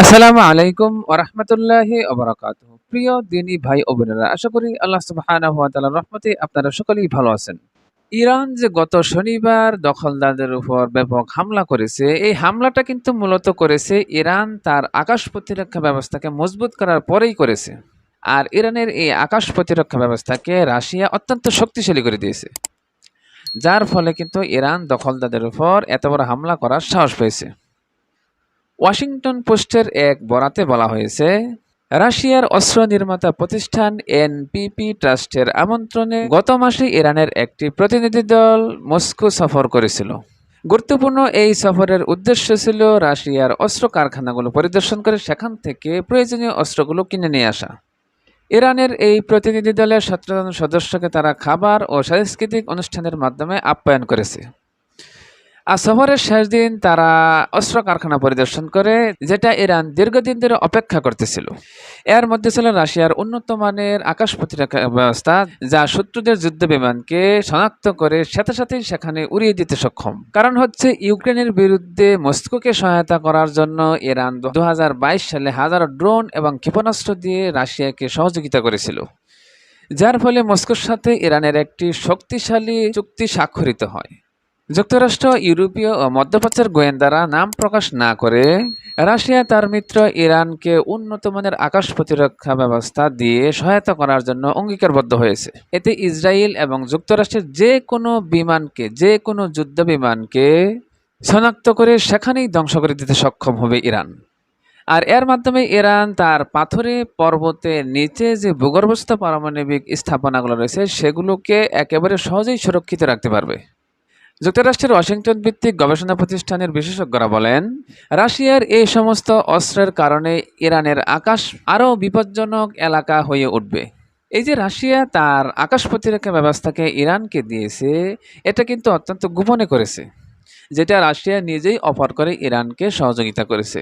আসসালামু আলাইকুম ওরহমতুল্লাহি ওবরাকাত প্রিয় দিনী ভাই ও বোনেরা, আশা করি আল্লাহ সুবহানাহু ওয়া তাআলার রহমতে আপনারা সকলেই ভালো আছেন। ইরান যে গত শনিবার দখলদারদের উপর ব্যাপক হামলা করেছে, এই হামলাটা কিন্তু মূলত করেছে ইরান তার আকাশ প্রতিরক্ষা ব্যবস্থাকে মজবুত করার পরেই করেছে। আর ইরানের এই আকাশ প্রতিরক্ষা ব্যবস্থাকে রাশিয়া অত্যন্ত শক্তিশালী করে দিয়েছে। যার ফলে কিন্তু ইরান দখলদারদের উপর এত বড় হামলা করার সাহস পেয়েছে। ওয়াশিংটন পোস্টের এক বরাতে বলা হয়েছে, রাশিয়ার অস্ত্র নির্মাতা প্রতিষ্ঠান এনপিপি ট্রাস্টের আমন্ত্রণে গত মাসে ইরানের একটি প্রতিনিধি দল মস্কো সফর করেছিল। গুরুত্বপূর্ণ এই সফরের উদ্দেশ্য ছিল রাশিয়ার অস্ত্র কারখানাগুলো পরিদর্শন করে সেখান থেকে প্রয়োজনীয় অস্ত্রগুলো কিনে নিয়ে আসা। ইরানের এই প্রতিনিধি দলের সতেরো জন সদস্যকে তারা খাবার ও সাংস্কৃতিক অনুষ্ঠানের মাধ্যমে আপ্যায়ন করেছে। আর সফরের শেষ দিন তারা অস্ত্র কারখানা পরিদর্শন করে, যেটা ইরান দীর্ঘদিন ধরে অপেক্ষা করতেছিল। এর মধ্যে ছিল রাশিয়ার উন্নত মানের আকাশ প্রতিরক্ষা ব্যবস্থা, যা শত্রুদের যুদ্ধ বিমানকে শনাক্ত করে সাথে সাথেই সেখানে উড়িয়ে দিতে সক্ষম। কারণ হচ্ছে, ইউক্রেনের বিরুদ্ধে মস্কোকে সহায়তা করার জন্য ইরান দু হাজার বাইশ সালে হাজারো ড্রোন এবং ক্ষেপণাস্ত্র দিয়ে রাশিয়াকে সহযোগিতা করেছিল। যার ফলে মস্কোর সাথে ইরানের একটি শক্তিশালী চুক্তি স্বাক্ষরিত হয়। যুক্তরাষ্ট্র, ইউরোপীয় ও মধ্যপ্রাচ্যের গোয়েন্দারা নাম প্রকাশ না করে রাশিয়া তার মিত্র ইরানকে উন্নত মানের আকাশ প্রতিরক্ষা ব্যবস্থা দিয়ে সহায়তা করার জন্য অঙ্গীকারবদ্ধ হয়েছে। এতে ইসরায়েল এবং যুক্তরাষ্ট্রের যে কোনো বিমানকে যে কোনো যুদ্ধ বিমানকে শনাক্ত করে সেখানেই ধ্বংস করে দিতে সক্ষম হবে ইরান। আর এর মাধ্যমে ইরান তার পাথরে পর্বতের নিচে যে ভূগর্ভস্থ পারমাণবিক স্থাপনাগুলো রয়েছে, সেগুলোকে একেবারে সহজেই সুরক্ষিত রাখতে পারবে। যুক্তরাষ্ট্রের ওয়াশিংটন ভিত্তিক গবেষণা প্রতিষ্ঠানের বিশেষজ্ঞরা বলেন, রাশিয়ার এই সমস্ত অস্ত্রের কারণে ইরানের আকাশ আরও বিপজ্জনক এলাকা হয়ে উঠবে। এই যে রাশিয়া তার আকাশ প্রতিরক্ষা ব্যবস্থাকে ইরানকে দিয়েছে, এটা কিন্তু অত্যন্ত গোপনে করেছে, যেটা রাশিয়া নিজেই অফার করে ইরানকে সহযোগিতা করেছে।